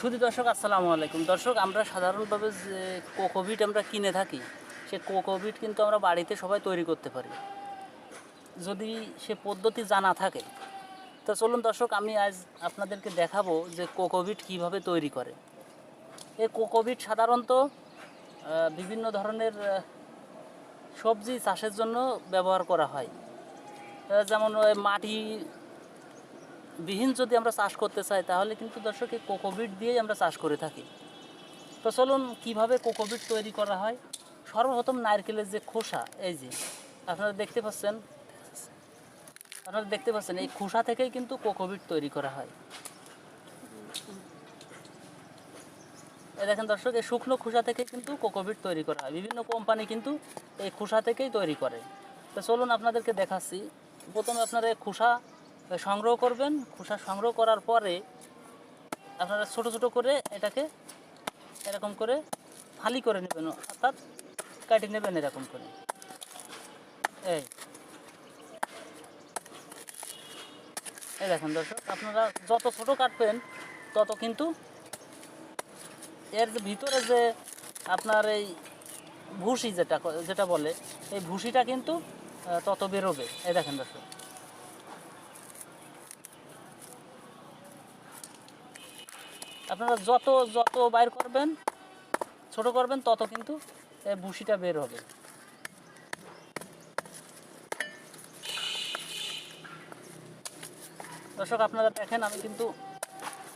শুধু দর্শক, আসসালামু আলাইকুম। দর্শক, আমরা সাধারণভাবে যে কোকোভিট আমরা কিনে থাকি, সে কোকোভিট কিন্তু আমরা বাড়িতে সবাই তৈরি করতে পারি। যদি সে পদ্ধতি জানা থাকে, তো চলুন দর্শক, আমি আজ আপনাদেরকে দেখাবো যে কোকোভিট কীভাবে তৈরি করে। এই কোকোভিট সাধারণত বিভিন্ন ধরনের সবজি চাষের জন্য ব্যবহার করা হয়। যেমন মাটি বিহীন যদি আমরা চাষ করতে চাই, তাহলে কিন্তু দর্শক, এই কোকোবিট দিয়েই আমরা চাষ করে থাকি। তো চলুন, কীভাবে কোকোবিট তৈরি করা হয়? সর্বপ্রথম নারকেলের যে খোসা, এই যে, আপনারা দেখতে পাচ্ছেন, আপনারা দেখতে পাচ্ছেন, এই খোসা থেকেই কিন্তু কোকোবিট তৈরি করা হয়। দেখেন দর্শক, এই শুকনো খোসা থেকে কিন্তু কোকোবিট তৈরি করা হয়। বিভিন্ন কোম্পানি কিন্তু এই খোসা থেকেই তৈরি করে। তো চলুন, আপনাদেরকে দেখাচ্ছি। প্রথমে আপনারা এই খোসা সংগ্রহ করবেন, খোসা সংগ্রহ করার পরে আপনারা ছোট ছোট করে এটাকে এরকম করে ফালি করে নেবেন, অর্থাৎ কাটি নেবেন এরকম করে। এই। এই দেখেন দর্শক, আপনারা যত ছোট কাটবেন, তত কিন্তু এর যে ভিতরে যে আপনার এই ভুসি যেটা যেটা বলে, এই ভুসিটা কিন্তু তত বেরোবে। এই দেখেন দর্শক। আপনারা যত যত বাইর করবেন, ছোট করবেন, তত কিন্তু ভুসিটা বের হবে। দর্শক, আপনারা দেখেন, আমি কিন্তু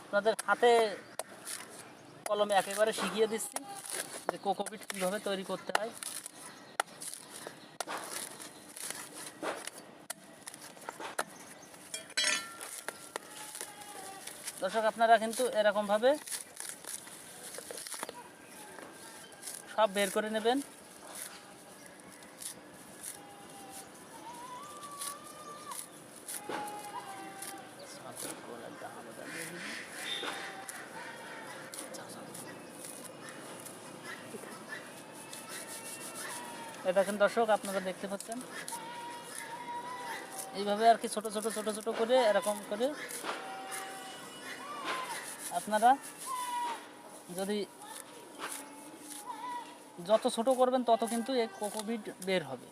আপনাদের হাতে কলমে একেবারে শিখিয়ে দিচ্ছি যে কোকোপিট কীভাবে তৈরি করতে হয়। দর্শক, আপনারা কিন্তু এরকমভাবে সব বের করে নেবেন। এ দেখেন দর্শক, আপনারা দেখতে পাচ্ছেন। এইভাবে আর কি ছোট ছোট ছোট ছোট করে এরকম করে আপনারা যদি যত ছোট করবেন, তত কিন্তু এই কোকোভিড বের হবে।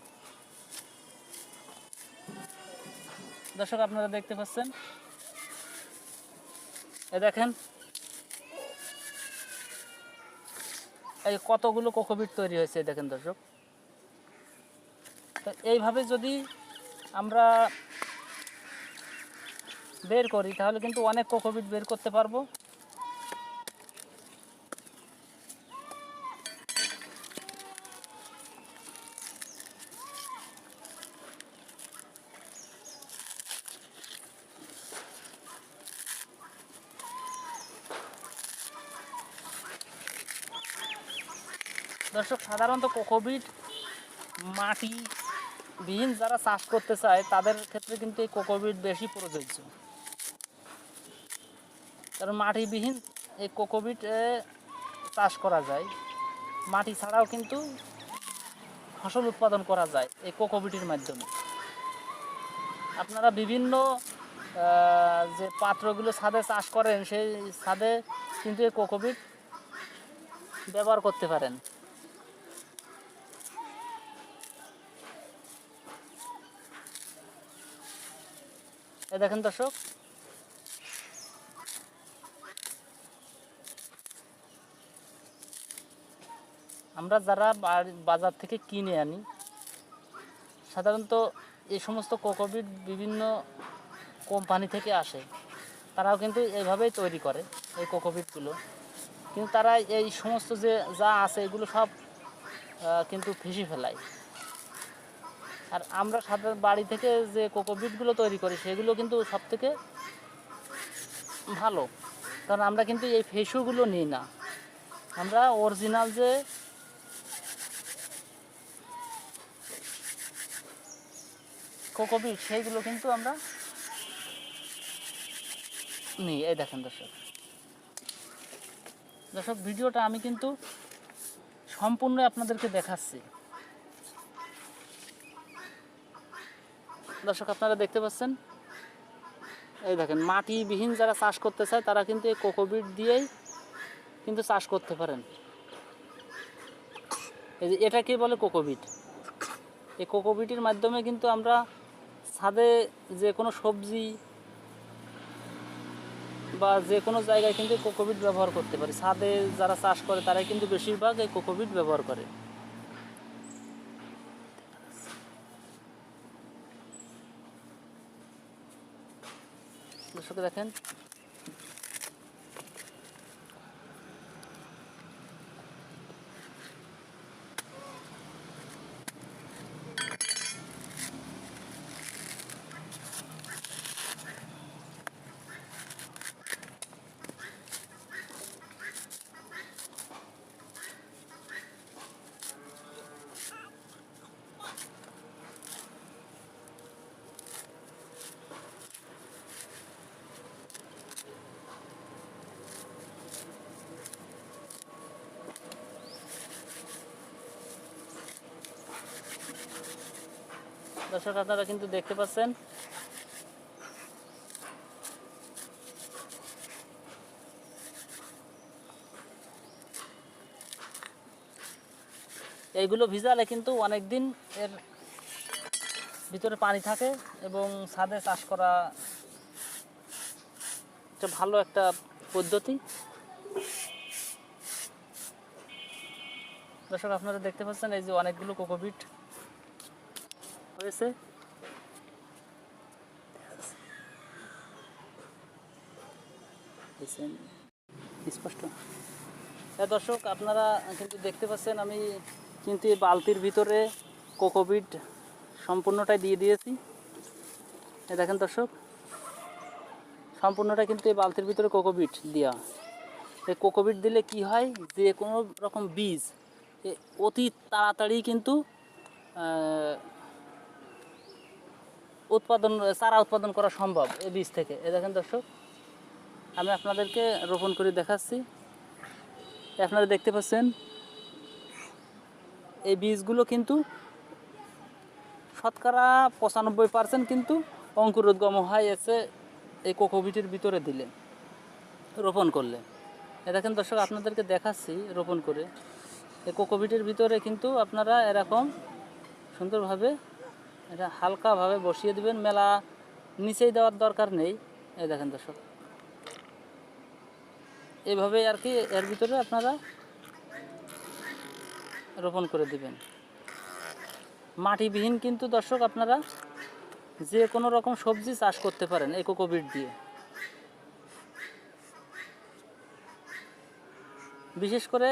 দর্শক, আপনারা দেখতে পাচ্ছেন? এ দেখেন, এই কতগুলো কোকোভিট তৈরি হয়েছে দেখেন দর্শক। তো এইভাবে যদি আমরা বের করি, তাহলে কিন্তু অনেক কোকোভিট বের করতে পারব। দর্শক, সাধারণত কোকোবিট মাটি বিহীন যারা চাষ করতে চায়, তাদের ক্ষেত্রে কিন্তু এই কোকোবিট বেশি প্রযোজ্য। কারণ মাটিবিহীন এই কোকোবিট চাষ করা যায়। মাটি ছাড়াও কিন্তু ফসল উৎপাদন করা যায় এই কোকোবিটের মাধ্যমে। আপনারা বিভিন্ন যে পাত্রগুলো ছাদে চাষ করেন, সেই ছাদে কিন্তু এই কোকোবিট ব্যবহার করতে পারেন। এ দেখেন দর্শক। আমরা যারা বাজার থেকে কিনে আনি, সাধারণত এই সমস্ত কোকোবিট বিভিন্ন কোম্পানি থেকে আসে। তারাও কিন্তু এইভাবেই তৈরি করে এই কোকোবিটগুলো। কিন্তু তারা এই সমস্ত যে যা আছে এগুলো সব কিন্তু ফেসে ফেলায়। আর আমরা সাধারণ বাড়ি থেকে যে কোকোবিটগুলো তৈরি করি, সেগুলো কিন্তু সব থেকে ভালো। কারণ আমরা কিন্তু এই ফেসুগুলো নিই না। আমরা অরিজিনাল যে কোকোবিট সেইগুলো কিন্তু আমরা নিই। এই দেখেন দর্শক। দর্শক, ভিডিওটা আমি কিন্তু সম্পূর্ণ আপনাদেরকে দেখাচ্ছি। দর্শক, আপনারা দেখতে পাচ্ছেন? এই দেখেন, মাটিবিহীন যারা চাষ করতে চায়, তারা কিন্তু এই কোকোবিট দিয়েই কিন্তু চাষ করতে পারেন। এই যে এটাকে বলে কোকোবিট এই কোকোবিটের মাধ্যমে কিন্তু আমরা ছাদে যে কোনো সবজি বা যে কোনো জায়গায় কিন্তু কোকোবিট ব্যবহার করতে পারি। ছাদে যারা চাষ করে, তারাই কিন্তু বেশিরভাগ এই কোকোবিট ব্যবহার করে। দর্শক দেখেন দর্শক আপনারা কিন্তু দেখতে পাচ্ছেন। এইগুলো ভিজালে কিন্তু অনেক দিন এর ভিতরে পানি থাকে এবং ছাদে চাষ করা একটা ভালো একটা পদ্ধতি। দর্শক আপনারা দেখতে পাচ্ছেন এই যে অনেকগুলো কোকোবিট হয়েছে? স্পষ্ট। হ্যাঁ দর্শক আপনারা কিন্তু দেখতে পাচ্ছেন আমি কিন্তু এই বালতির ভিতরে কোকোবিট সম্পূর্ণটাই দিয়ে দিয়েছি। দেখেন দর্শক সম্পূর্ণটা কিন্তু এই বালতির ভিতরে কোকোবিট দেওয়া। এই কোকোবিট দিলে কি হয়? যে কোনো রকম বীজ অতি তাড়াতাড়ি কিন্তু উৎপাদন, চারা উৎপাদন করা সম্ভব এই বীজ থেকে। এ দেখেন দর্শক, আমি আপনাদেরকে রোপণ করে দেখাচ্ছি। আপনারা দেখতে পাচ্ছেন, এই বীজগুলো কিন্তু শতকরা পঁচানব্বই পার্সেন্ট কিন্তু অঙ্কুরোদ্গম হয় এসে এই কোকোবিটের ভিতরে দিলে, রোপণ করলে। এ দেখেন দর্শক, আপনাদেরকে দেখাচ্ছি রোপণ করে। এই কোকোবিটের ভিতরে কিন্তু আপনারা এরকম সুন্দরভাবে এটা হালকাভাবে বসিয়ে দিবেন, মেলা নিচেই দেওয়ার দরকার নেই। এই দেখেন দর্শক। এইভাবে আর কি এর ভিতরে আপনারা রোপণ করে দিবেন। মাটিবিহীন কিন্তু দর্শক আপনারা যে কোনো রকম সবজি চাষ করতে পারেন কোকোবিট দিয়ে। বিশেষ করে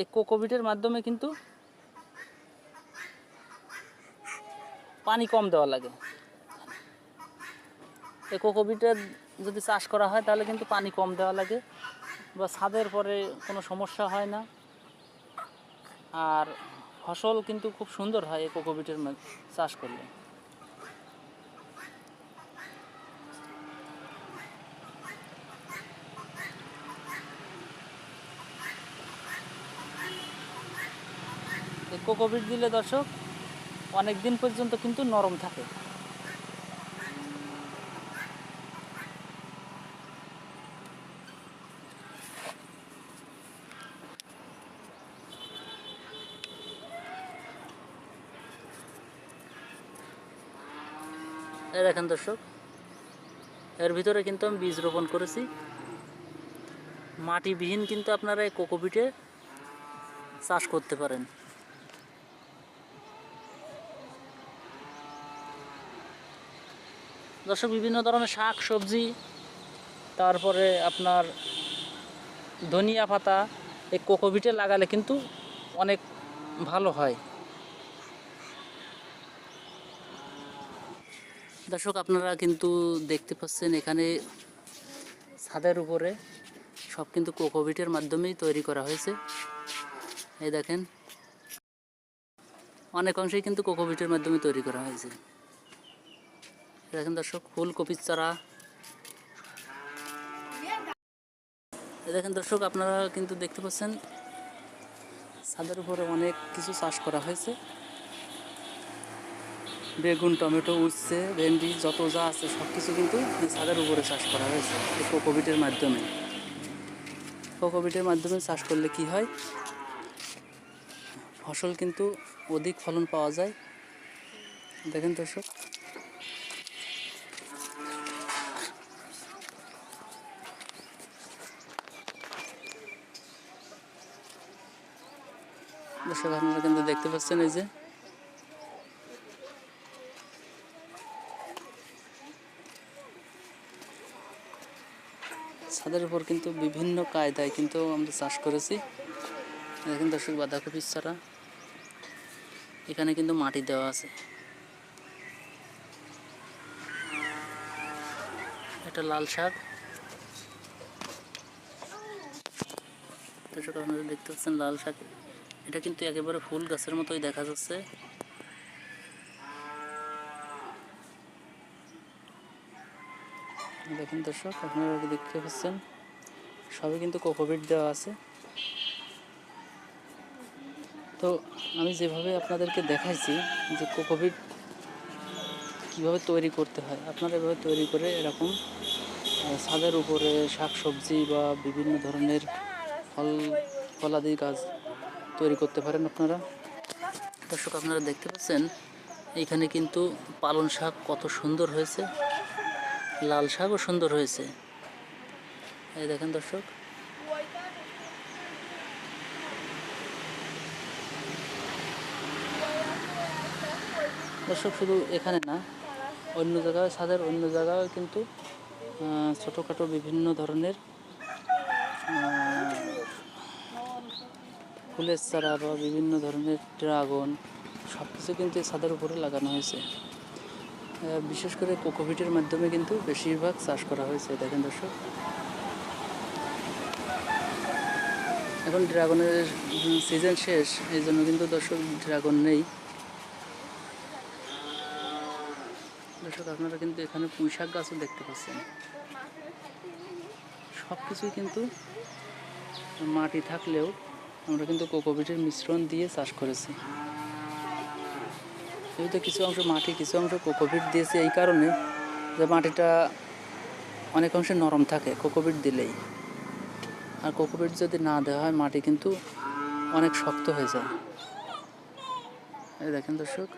এই কোকোবিটের মাধ্যমে কিন্তু পানি কম দেওয়া লাগে। এই কোকোবিটের যদি চাষ করা হয়, তাহলে কিন্তু পানি কম দেওয়া লাগে বা ছাদের পরে কোনো সমস্যা হয় না। আর ফসল কিন্তু খুব সুন্দর হয় এই কোকোবিটের মা- চাষ করলে। এই কোকোবিট দিলে দর্শক অনেক দিন পর্যন্ত কিন্তু নরম থাকে। এই দেখেন দর্শক, এর ভিতরে কিন্তু আমি বীজ রোপণ করেছি। মাটিবিহীন কিন্তু আপনারা এই কোকোপিটে চাষ করতে পারেন। দর্শক, বিভিন্ন ধরনের শাক, সবজি, তারপরে আপনার ধনিয়া পাতা, এই কোকোভিটে লাগালে কিন্তু অনেক ভালো হয়। দর্শক, আপনারা কিন্তু দেখতে পাচ্ছেন এখানে ছাদের উপরে সব কিন্তু কোকোভিটের মাধ্যমেই তৈরি করা হয়েছে। এই দেখেন, অনেক অংশেই কিন্তু কোকোভিটের মাধ্যমে তৈরি করা হয়েছে। দেখেন দর্শক ফুলকপির চারা। দেখেন দর্শক, আপনারা কিন্তু দেখতে পাচ্ছেন, ছাদের উপরে অনেক কিছু চাষ করা হয়েছে। বেগুন, টমেটো উচ্ছে ভেন্ডি, যত যা আছে সব কিছু কিন্তু ছাদের উপরে চাষ করা হয়েছে কোকোভিটের মাধ্যমে। কোকোভিটের মাধ্যমে চাষ করলে কি হয়? ফসল কিন্তু অধিক ফলন পাওয়া যায়। দেখেন দর্শক দর্শক, আপনারা কিন্তু দেখতে পাচ্ছেন এই যে। ছাদের উপর কিন্তু বিভিন্ন কায়দায় কিন্তু আমরা চাষ করেছি। দেখেন দর্শক বাঁধাকপির চারা এখানে কিন্তু মাটি দেওয়া আছে। এটা লাল শাক। দর্শক, আপনারা দেখতে পাচ্ছেন লাল শাক। এটা কিন্তু একেবারে ফুল গাছের মতোই দেখা যাচ্ছে। দেখুন দর্শক, আপনারা দেখতে পাচ্ছেন? সবই কিন্তু কোকোপিট দেওয়া আছে। তো আমি যেভাবে আপনাদেরকে দেখাইছি যে কোকোপিট কীভাবে তৈরি করতে হয়, আপনারা এভাবে তৈরি করে এরকম ছাদের উপরে শাক সবজি বা বিভিন্ন ধরনের ফল, ফলাদি গাছ তৈরি করতে পারেন আপনারা। দর্শক, আপনারা দেখতে পাচ্ছেন, এখানে কিন্তু পালন শাক কত সুন্দর হয়েছে। লাল শাকও সুন্দর হয়েছে। এই দেখেন দর্শক। দর্শক, শুধু এখানে না, অন্য জায়গায়, ছাদের অন্য জায়গায় কিন্তু ছোটোখাটো বিভিন্ন ধরনের ফুলের চারা বা বিভিন্ন ধরনের ড্রাগন সব কিছু কিন্তু এই ছাদের উপরে লাগানো হয়েছে। বিশেষ করে কোকোভিটের মাধ্যমে কিন্তু বেশিরভাগ চাষ করা হয়েছে, দেখেন দর্শক। এখন ড্রাগনের সিজন শেষ, এই জন্য কিন্তু দর্শক ড্রাগন নেই। দর্শক, আপনারা কিন্তু এখানে পুঁই শাক গাছও দেখতে পাচ্ছেন। সব কিছুই কিন্তু মাটি থাকলেও আমরা কিন্তু কোকোপিটের মিশ্রণ দিয়ে চাষ করেছি। যেহেতু কিছু অংশ মাটি, কিছু অংশ কোকোপিট দিয়েছি, এই কারণে যে মাটিটা অনেক অংশে নরম থাকে, কোকোপিট দিলেই। আর কোকোপিট যদি না দেওয়া হয়, মাটি কিন্তু অনেক শক্ত হয়ে যায়। দেখেন দর্শক।